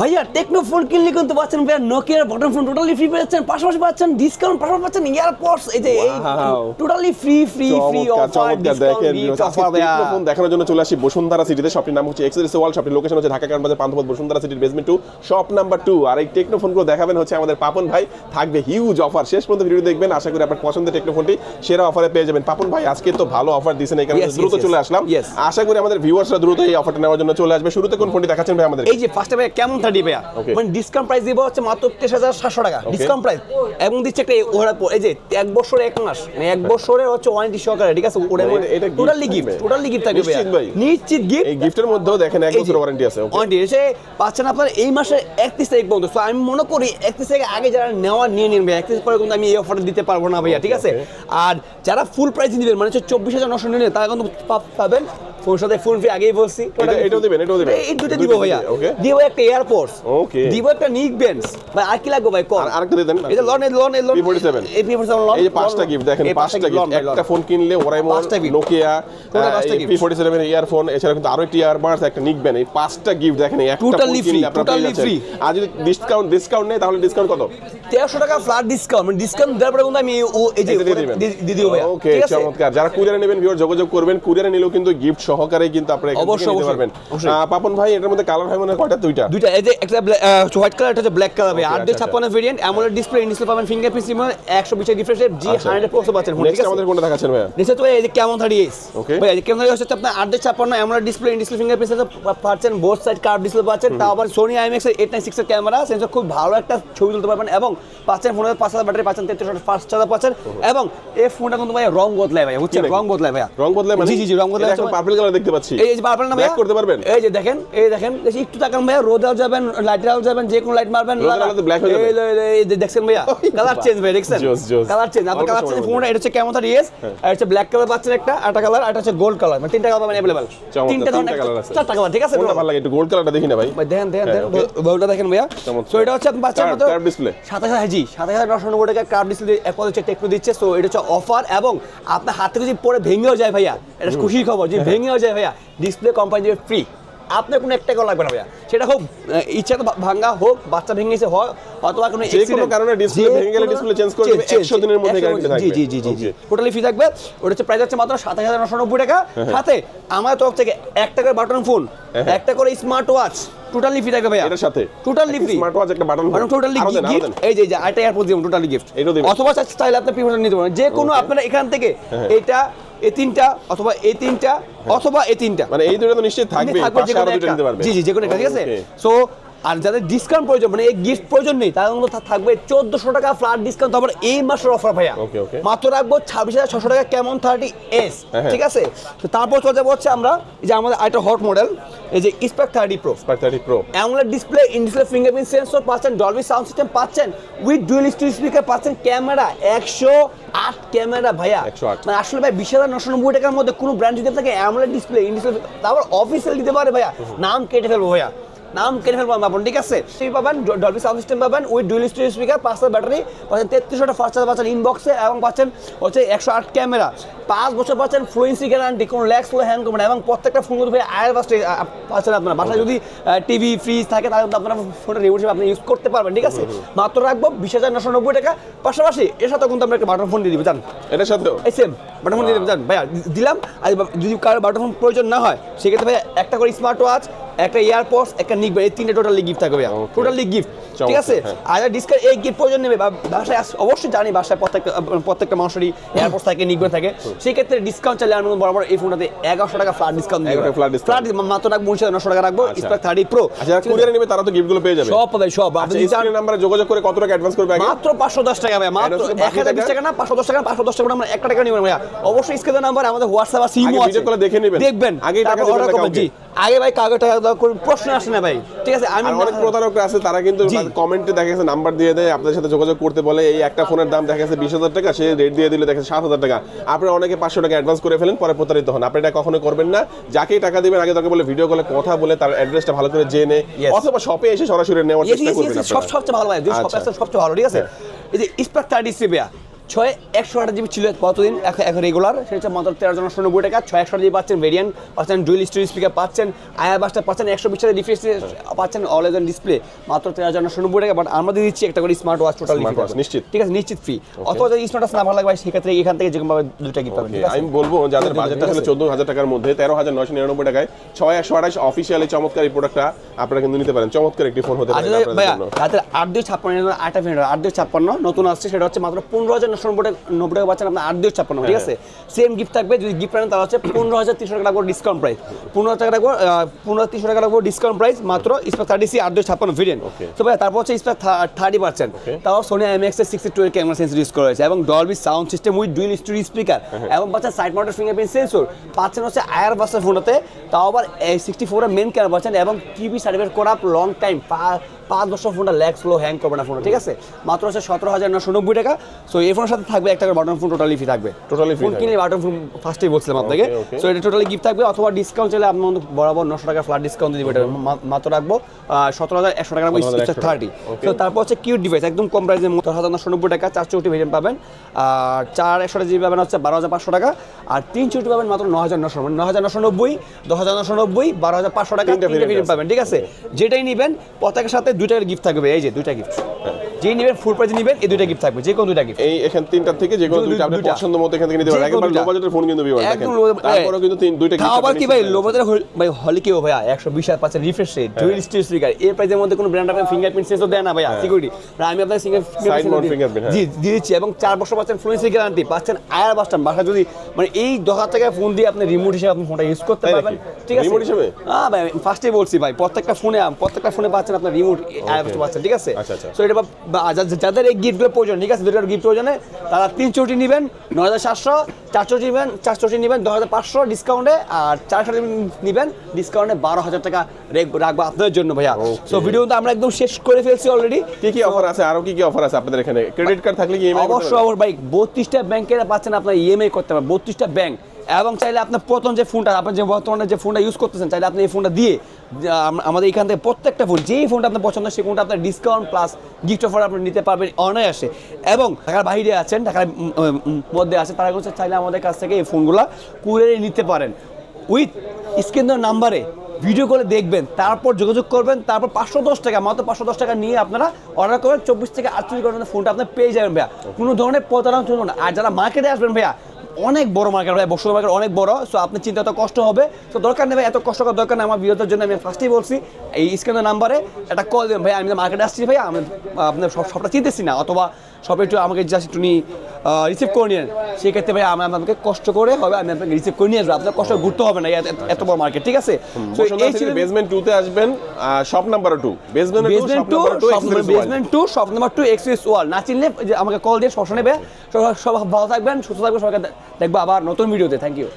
ভাইয়া techno phone কিনলে কিন্তু পাচ্ছেন ভাইয়া নোকিয়ার বটন ফোন টোটালি ফ্রি পাচ্ছেন পাশাপাশি পাচ্ছেন ডিসকাউন্ট পাশাপাশি পাচ্ছেন ইয়ারপডস এই যে এই totally free free free offer দেখেন ভাইয়া। টেকনোফোন দেখানোর জন্য চলে আসি বসুন্ধরা সিটিতে শপটির নাম হচ্ছে এক্সেস ওয়াল শপটির লোকেশন হচ্ছে ঢাকা কারণ বাজার পান্থপথ বসুন্ধরা সিটির basement two shop number two আর এই টেকনোফোনগুলো দেখাবেন হচ্ছে আমাদের পাপন ভাই। থাকবে হিউজ অফার শেষ পর্যন্ত ভিডিও দেখবেন। আশা করি আপনার পছন্দের টেকনোফোনটি সেরা অফারে পেয়ে যাবেন। পাপন ভাই আজকে তো ভালো অফার দিয়েছেন এই কারণে দ্রুত চলে আসলাম। আশা করি আমাদের ভিউয়ার্সরা দ্রুত এই অফারটা নেওয়ার জন্য চলে আসবে। শুরুতে কোন ফোনটি দেখাচ্ছেন ভাই আমাদের? এই যে ফার্স্টে ভাইয়া কেমন থার্টি ভাইয়া মানে ডিসকাউন্ট প্রাইস দিব হচ্ছে মাত্র তেইশ হাজার সাতশো টাকা। ডিসকাউন্ট প্রাইস এবং দিচ্ছে একটা ওরা এই যে এক বছরে এক মাস মানে এক বছরে হচ্ছে ওয়ারেন্টি সহকারে ঠিক আছে? ওটা টোটালি গিফট টোটালি গিফট থাকবে নিশ্চিত ভাই? গিফট এই গিফটের মধ্যেও দেখেন এক বছর ওয়ারেন্টি আছে? ওয়ারেন্টি এসে পাচ্ছেন আপনার এই মাসে একত্রিশ তারিখ পর্যন্ত। আমি মনে করি একত্রিশ তারিখ আগে যারা নেওয়া নিয়ে নেবেন একত্রিশ পরে কিন্তু আমি এই অফারটা দিতে পারব না ভাইয়া ঠিক আছে? আর যারা ফুল প্রাইস নেবেন মানে হচ্ছে চব্বিশ হাজার নশো নিয়ে তারা কিন্তু পাবেন ফুল ফ্রি আগেই বলছি। এটাও দিবেন, এটাও দিবেন? এই দুটো দিব ভাইয়া। দিবে, একটা এয়ারপোর্টস Okay. দিব একটা নিক বেন্স ভাই আর কি লাগবে ভাই কম? আর আরেকটা দিয়ে দেন। এই লন লন লন P47 এই P47 লন এই যে পাঁচটা গিফট দেখেন পাঁচটা গিফট। একটা ফোন কিনলে নোকিয়া সেভেন ইয়ারফোন এছাড়া কিন্তু আরও একটি ইয়ারবাডস একটা নিকবেন এই পাঁচটা গিফট দেখেন একটা পেয়ে totally যাচ্ছেন। free। আর যদি ডিসকাউন্ট ডিসকাউন্ট নেই তাহলে ডিসকাউন্ট কত? তেরোশো টাকা ফ্ল্যাট ডিসকাউন্ট মানে ডিসকাউন্ট দেওয়ার পরে কিন্তু আমি ও এই যে এটা দিয়ে দিবেন। ওকে চমৎকার। যারা কুরিয়ারে নেবেন ভিউয়ার যোগাযোগ করবেন। কুরিয়ারে নিলেও কিন্তু গিফট সহকারে কিন্তু আপনারা অবশ্যই, নিতে পারবেন। পাপন ভাই এটার মধ্যে কালার হয় মানে কয়টা? দুইটা। দুইটা। এই যে একটা হোয়াইট কালার একটা ব্ল্যাক কালার হবে। আট আচ্ছা, দিয়ে ছাপ্পান্ন ভেরিয়েন্ট অ্যামোলেড ডিসপ্লে ডিসপ্লে পাবেন ফিঙ্গারপ্রিন্ট একশো বিশের রিফ্রেশ জি আচ্ছা। হান্ড্রেড প্রসেস পাচ্ছেন নেক্সট আমাদের কোনটা দেখাচ্ছেন ভাইয়া? নিশ্চয় তো এই যে কেমন থার্টি এস Okay. ভাই এই যে কেমন হচ্ছে আপনার আট দিয়ে ছাপ্পান্ন অ্যামোলেড ডিসপ্লে ডিসপ্লে ফিঙ্গারপ্রিন্ট পাচ্ছেন বোথ সাইড কার্ভ ডিসপ্লে পাচ্ছেন। তাও আবার সোনি আইএমএক্স এর এইট নাইন সিক্সের ক্যামেরা সেন্সর খুব ভালো একটা ছবি তুলতে পারবেন এবং পাচ্ছেন ফোনের পাঁচ হাজার ব্যাটারি পাচ্ছেন তেত্রিশ ফাস্ট চার্জার পাচ্ছেন। এবং এই ফোনটা কিন্তু ভাই রং বদলায় ভাই হচ্ছে? রং বদলায় ভাইয়া। রং বদলে মানে? জি জি জি রং বদলায় পার্পল কালার দেখতে পাচ্ছি। এই যে পারবেন না করতে পারবেন? এই যে দেখেন এই দেখেন একটু তাকান ভাইয়া রোদেও যাবেন লাইটেও যাবেন যে কোনো লাইট মারবেন আলোতে হয়ে যাবে? এই যে দেখছেন ভাইয়া? কালার চেঞ্জ ভাই দেখছেন। কালার চেঞ্জ আপনার কালার চেঞ্জ ফোনটা এটা হচ্ছে কেমন থার্টি ইয়েস আর হচ্ছে ব্ল্যাক কালার পাচ্ছেন একটা কালার আর হচ্ছে গোল্ড কালার মানে তিনটা কালার পাবেন চমৎকার, তিনটা ধরনের। চারটা কালার ঠিক আছে ভালো লাগে? একটু গোল্ড কালারটা দেখি না ভাই। ভাই দেখেন দেখেন হ্যাঁ, দেখেন ভাইয়া। সো এটা হচ্ছে আপনি মতো। সাতাশ হাজার জি সাতাশ হাজার নশো নব্বই টাকা কার্ড ডিসপ্লে এক হচ্ছে টেকনো দিচ্ছে। সো এটা হচ্ছে অফার এবং আপনার হাত থেকে যদি পরে ভেঙেও যায় ভাইয়া এটা খুশির খবর। যদি ভেঙেও যায় ভাইয়া। ডিসপ্লে কোম্পানি দেবে ফ্রি আপনার কোনো এক টাকাও লাগবে না ভাইয়া। সেটা হোক ইচ্ছা তো ভা- ভাঙ্গা হোক বাচ্চা ভেঙে গেছে হয় অথবা কোনো যে কোনো কারণে যে ভেঙে গেলে display change করে দেবে, 100 দিনের মধ্যে 100 guarantee থাকবে। জি জি জি জি টোটালি ফি থাকবে। ওটা হচ্ছে প্রাইস হচ্ছে মাত্র সাত হাজার নশো নব্বই টাকা। হ্যাঁ, সাথে আমার তরফ থেকে একটা করে বাটন ফোন হ্যাঁ। একটা করে স্মার্ট ওয়াচ টোটালি ফি থাকবে ভাইয়া। এটার সাথে টোটালি ফ্রি স্মার্ট ওয়াচ একটা বাটন মানে টোটালি গিফট এই যে আইটা এয়ারপোর্ট দিব টোটালি গিফট অথবা চাইলে আপনি নিতে পারেন। যে কোনো. আপনারা এখান থেকে হ্যাঁ। এটা এই তিনটা অথবা এই তিনটা অথবা এই তিনটা। মানে এই দুটো তো নিশ্চয়ই থাকবে থাকবে পাশে আরও দুটো নিতে পারবে। জি জি যে কোনো একটা ঠিক আছে? সো আর যাদের ডিসকাউন্ট প্রয়োজন মানে এই গিফট প্রয়োজন নেই তাদের মধ্যে থাকবে চোদ্দশো টাকা ফ্ল্যাট ডিসকাউন্ট তারপর এই মাসের অফার ভাইয়া. মাত্র রাখব ছাব্বিশ হাজার ছশো টাকা কেমন থার্টি এস হ্যাঁ, হ্যাঁ। ঠিক আছে? তো তারপর চলে যাব হচ্ছে আমরা এই যে আমাদের আরেকটা হট মডেল এই যে Spark thirty pro Spark 30 pro AMOLED display in display fingerprint sensor পাচ্ছেন ডলবি সাউন্ড সিস্টেম পাচ্ছেন উইথ ডুয়েল স্টুডিও স্পিকার পাচ্ছেন ক্যামেরা একশো আট ক্যামেরা ভাইয়া। 108 মানে আসলে ভাই বিশ হাজার নশো নব্বই টাকার মধ্যে কোনো ব্র্যান্ড যদি আপনাকে অ্যামোলেড ডিসপ্লে ইন ডিসপ্লে তারপর অফিসিয়াল দিতে পারে ভাইয়া। নাম কেটে ফেলব ভাইয়া। নাম কেটে ফেলব আপনি ঠিক আছে? সেই পাবেন ডলবি সাউন্ড সিস্টেম পাবেন উইথ ডুয়েল স্টুডিও স্পিকার পাঁচটা ব্যাটারি পাচ্ছেন তেত্রিশটা ফার্স্ট চার্জ পাচ্ছেন ইনবক্সে এবং পাচ্ছেন হচ্ছে একশো আট ক্যামেরা পাঁচ বছর পাচ্ছেন ফ্লুয়েন্সি গ্যারান্টি কোনো ল্যাক্স ফ্লো হ্যান্ড করবেন না এবং প্রত্যেকটা ফোন ভাই আয়ের বাসে পাচ্ছেন আপনারা। বাসায় যদি টিভি ফ্রিজ থাকে তাহলে আপনারা ফোনের হিসেবে আপনি ইউজ করতে পারবেন ঠিক আছে? মাত্র রাখব বিশ হাজার নশো নব্বই টাকা। পাশাপাশি এর সাথে কিন্তু আমরা একটা বাটন ফোন দিয়ে দিবো জান। এটার সাথেও? এই সেম বাটন ফোন দিয়ে দেবেন জান। ভাইয়া দিলাম আর যদি কারও বাটন ফোন প্রয়োজন না হয় সেক্ষেত্রে ভাইয়া একটা করে স্মার্ট ওয়াচ একটা ইয়ারপডস একটা নিক এই তিনটে টোটালি গিফট থাকবে টোটালি গিফট ঠিক আছে? হ্যাঁ। আর ডিসকাউন্ট এই গিফট প্রয়োজন নেবে বা বাসায় অবশ্যই জানি বাসায় প্রত্যেকটা প্রত্যেকটা মানুষেরই এয়ারপোর্ট থাকে নিকবে থাকে। সেই ক্ষেত্রে ডিসকাউন্ট চাইলে আমি বরাবর এই ফোনটাতে এগারোশো টাকা ফ্ল্যাট ডিসকাউন্ট দিই 1100 flat discount। ফ্ল্যাট মাত্র রাখব উনিশ হাজার নশো টাকা রাখব আচ্ছা। স্পার্ক থার্টি প্রো আচ্ছা যারা কুরিয়ারে নেবে তারা তো গিফটগুলো পেয়ে যাবে। সব পাবে সব। আচ্ছা আপনি যদি নাম্বারে যোগাযোগ করে কত টাকা অ্যাডভান্স করবে মাত্র পাঁচশো দশ টাকা ভাই মাত্র এক হাজার বিশ টাকা? না পাঁচশো দশ টাকা পাঁচশো দশ টাকা আমরা একটা টাকা নিবেন ভাইয়া। অবশ্যই স্ক্রিনের নাম্বার আমাদের হোয়াটসঅ্যাপ আর সিমও আছে। দেখে নিবেন। দেখবেন। আগে টাকা দিবেন জি। আগে ভাই কাউকে টাকা দেওয়ার কোনো প্রশ্ন আসে না ভাই ঠিক আছে আমি অনেক প্রতারকরা আছে তারা কিন্তু। কমেন্টে দেখা গেছে নাম্বার দিয়ে দেয় আপনাদের সাথে যোগাযোগ করতে বলে এই একটা ফোনের দাম দেখা গেছে বিশ হাজার টাকা সে রেট দিয়ে দিলে দেখা সাত হাজার টাকা আপনারা অনেকে পাঁচশো টাকা অ্যাডভান্স করে ফেলেন পরে প্রতারিত হন আপনি এটা কখনো করবেন না যাকেই টাকা দিবেন আগে তাকে বলে ভিডিও কলে কথা বলে তার অ্যাড্রেসটা ভালো করে জেনে. অথবা শপে এসে সরাসরি নেওয়ার চেষ্টা করবেন। সবচেয়ে ভালো যদি আচ্ছা। সব সবচেয়ে ভালো ঠিক আছে এই যে স্পার্ক থার্টি ছয় একশো আট জিবি ছিল কতদিন? এখন এখন রেগুলার সেটা হচ্ছে মাত্র তেরো জন নব্বই টাকা। ছয় একশো জিবি পাচ্ছেন ভেরিয়েন্ট পাচ্ছেন ডুয়েল স্টোরি স্পিকার পাচ্ছেন। আয়া বাসটা পাচ্ছেন একশো বিশ ডিফেন্স পাচ্ছেন অল অলওয়েজ ডিসপ্লে মাত্র তেরো জন নব্বই টাকা। বাট আমরা দিয়ে দিচ্ছি একটা করে স্মার্ট ওয়াচ টোটাল নিশ্চিত? ঠিক আছে নিশ্চিত ফ্রি অথবা যদি স্মার্ট ওয়াচ না ভালো লাগবে সেক্ষেত্রে এখান থেকে যেরকম ভাবে দুটা গিফট পাবেন। আমি বলব যাদের বাজেটটা। আসলে চোদ্দ হাজার টাকার মধ্যে তেরো হাজার নয়শো নিরানব্বই টাকায় ছয় একশো আঠাশ অফিসিয়ালি চমৎকার এই প্রোডাক্টটা আপনারা কিন্তু নিতে পারেন। চমৎকার একটি ফোন হতে পারে আচ্ছা রাতের আট দুই ছাপ্পান্ন মিনিট আট দুই ছাপ্পান্ন নতুন আসছে সেটা হচ্ছে মাত্র পনেরো হাজার নব্বই টাকা নব্বই টাকা পাচ্ছেন আপনার আট দুই ছাপ্পান্ন ঠিক আছে? সেম গিফট থাকবে যদি গিফট পান তাহলে হচ্ছে পনেরো হাজার তিনশো টাকা লাগবে ডিসকাউন্ট প্রাইস পনেরো টাকা লাগবে পনেরো তিনশো টাকা লাগবে ডিসকাউন্ট প্রাইস মাত্র স্পার থার্টি সি আট দুই ছাপ্পান্ন ভেরিয়েন্ট. তো তারপর হচ্ছে স্পার থার্টি পার্সেন্ট তাও সোনি এমএক্স এর সিক্সটি টু এর ক্যামেরা সেন্সর ইউজ করা হয়েছে এবং Dolby sound system with dual story speaker এবং পাচ্ছেন সাইড মাউন্টেড ফিঙ্গারপ্রিন্ট সেন্সর পাচ্ছেন হচ্ছে আয়ার বাসের ফোনটাতে তাও আবার সিক্সটি ফোরের মেন ক্যামেরা পাচ্ছেন এবং টিভি সার্টিফিকেট করা লং টাইম পাঁচ বছর ফোনটা ল্যাগ স্লো হ্যাং করবে না ফোনটা ঠিক আছে? মাত্র হচ্ছে সতেরো হাজার নশো নব্বই টাকা। সো এই ফোনের সাথে থাকবে একটা বাটন ফোন টোটালি ফ্রি থাকবে। Free phone. কিনলে বাটন ফোন ফার্স্টেই বলছিলাম আপনাকে. সো এটা টোটালি গিফট থাকবে অথবা ডিসকাউন্ট চাইলে আপনার মধ্যে বরাবর নশো টাকা ফ্ল্যাট ডিসকাউন্ট দিবে এটা মাত্র রাখব। সতেরো হাজার একশো টাকা রাখব 17,100 থার্টি. তো তারপর হচ্ছে কিউট ডিভাইস একদম কম প্রাইসের মতো হাজার নশো নব্বই টাকা চার চৌটি ভেরিয়েন্ট পাবেন। আর চার একশো জিবি পাবেন হচ্ছে বারো হাজার পাঁচশো টাকা আর তিন চৌটি পাবেন মাত্র ন হাজার নশো মানে ন হাজার নশো নব্বই দশ হাজার নশো নব্বই বারো হাজার পাঁচশো টাকা ভেরিয়েন্ট পাবেন ঠিক আছে? যেটাই নেবেন পতাকার সাথে দুইটা গিফট থাকবে এই যে দুইটা গিফট যেই নেবেন ফুল প্রাইজে নেবেন এই দুইটা গিফট থাকবে যে কোনো দুইটা গিফট এই এখান তিনটার থেকে যে কোনো দুইটা আপনি পছন্দ মতো এখান থেকে নিতে পারেন। যে একেবারে লো বাজেটের ফোন কিন্তু বিভাগ দেখেন। তারপরেও কিন্তু তিন দুইটা gift আবার কি ভাই? লো। বাজারে ভাই হলে কি ভাইয়া একশো বিশ হাজার refresh rate dual still speaker এই প্রাইসের মধ্যে কোনো ব্র্যান্ড আপনার ফিঙ্গারপ্রিন্ট সেন্সর দেয় না ভাইয়া সিকিউরিটি আমি fingerprint, হ্যাঁ। জি দিয়ে দিচ্ছি এবং চার বছর পাচ্ছেন ফ্লুয়েন্সি গ্যারান্টি পাচ্ছেন আয়ার বাসটাম বাসা যদি মানে এই হাজার টাকায় ফোন দিয়ে আপনি রিমোট হিসেবে আপনি ফোনটা ইউজ করতে পারবেন। ঠিক আছে? Remote হিসেবে? হ্যাঁ ভাই ফার্স্টেই বলছি ভাই প্রত্যেকটা ফোনে প্রত্যেকটা ফোনে পাচ্ছেন আপনার রিমোট আয়ার বাসটা পাচ্ছেন ঠিক আছে? আচ্ছা, আচ্ছা। সো এটা বা- যাদের এই গিফটগুলো প্রয়োজন ঠিক আছে? দুটোর গিফট প্রয়োজনে তারা তিন চৌটি নেবেন নয় হাজার সাতশো চার চৌটি নেবেন চার চৌটি নেবেন দশ হাজার পাঁচশো ডিসকাউন্টে আর চার চৌটি নেবেন ডিসকাউন্টে বারো হাজার টাকা রেখ- রাখব আপনাদের জন্য ভাইয়া. সো ভিডিও তো আমরা একদম শেষ করে ফেলছি অলরেডি কি কি অফার আছে? আরও কি কি অফার আছে আপনাদের এখানে? ক্রেডিট কার্ড থাকলে কি অবশ্যই আমার ভাই বত্রিশটা ব্যাংকের পাচ্ছেন আপনার ইএমআই করতে পারেন বত্রিশটা ব্যাংক এবং চাইলে আপনার প্রথম যে ফোনটা আপনি যে বর্তমানে যে ফোনটা ইউজ করতেছেন, চাইলে আপনি এই ফোনটা দিয়ে আমাদের এখান থেকে প্রত্যেকটা ফোন যেই ফোনটা আপনার পছন্দ সেই ফোনটা আপনার ডিসকাউন্ট প্লাস গিফট অফার আপনি নিতে পারবেন অনায়াসে। এবং ঢাকার বাইরে আছেন, ঢাকার মধ্যে আছে তারা চাইলে আমাদের কাছ থেকে এই ফোনগুলো কুরিয়ারে নিতে পারেন। উইথ স্ক্রিনের নাম্বারে ভিডিও করে দেখবেন, তারপর যোগাযোগ করবেন, তারপর পাঁচশো দশ টাকা, মাত্র পাঁচশো দশ টাকা নিয়ে আপনারা অর্ডার করবেন, চব্বিশ থেকে আটচল্লিশ ঘণ্টার ফোনটা আপনার পেয়ে যাবেন ভাইয়া। কোনো ধরনের প্রতারণা আর যারা মার্কেটে আসবেন ভাইয়া অনেক বড় মার্কেট ভাই, বসুর মার্কেট অনেক বড় সো আপনি চিন্তা তো কষ্ট হবে। তো দরকার নেই এত কষ্ট করার দরকার নেই, আমার বিরোধের জন্য আমি ফার্স্টেই বলছি, এই স্ক্রিনের নাম্বারে একটা কল দেবেন। ভাই, আমি মার্কেটে আসছি ভাই, আমি আপনার সব, সবটা চিনতেছি না, অথবা সব একটু আমাকে জাস্ট একটু রিসিভ করে নিন সেক্ষেত্রে ভাই আমি আপনাকে কষ্ট করে হবে আমি আপনাকে রিসিভ করে নিয়ে আসব। আপনার কষ্ট ঘুরতে হবে না এত- বড় মার্কেট ঠিক আছে? এই ছিল বেসমেন্ট 2 তে আসবেন shop number 2 basement two basement two shop number two express wall না চিনলে আমাকে কল দিয়ে সব নেবে সব সব ভালো থাকবেন সুস্থ থাকবেন সবাইকে দেখব আবার নতুন ভিডিওতে থ্যাংক ইউ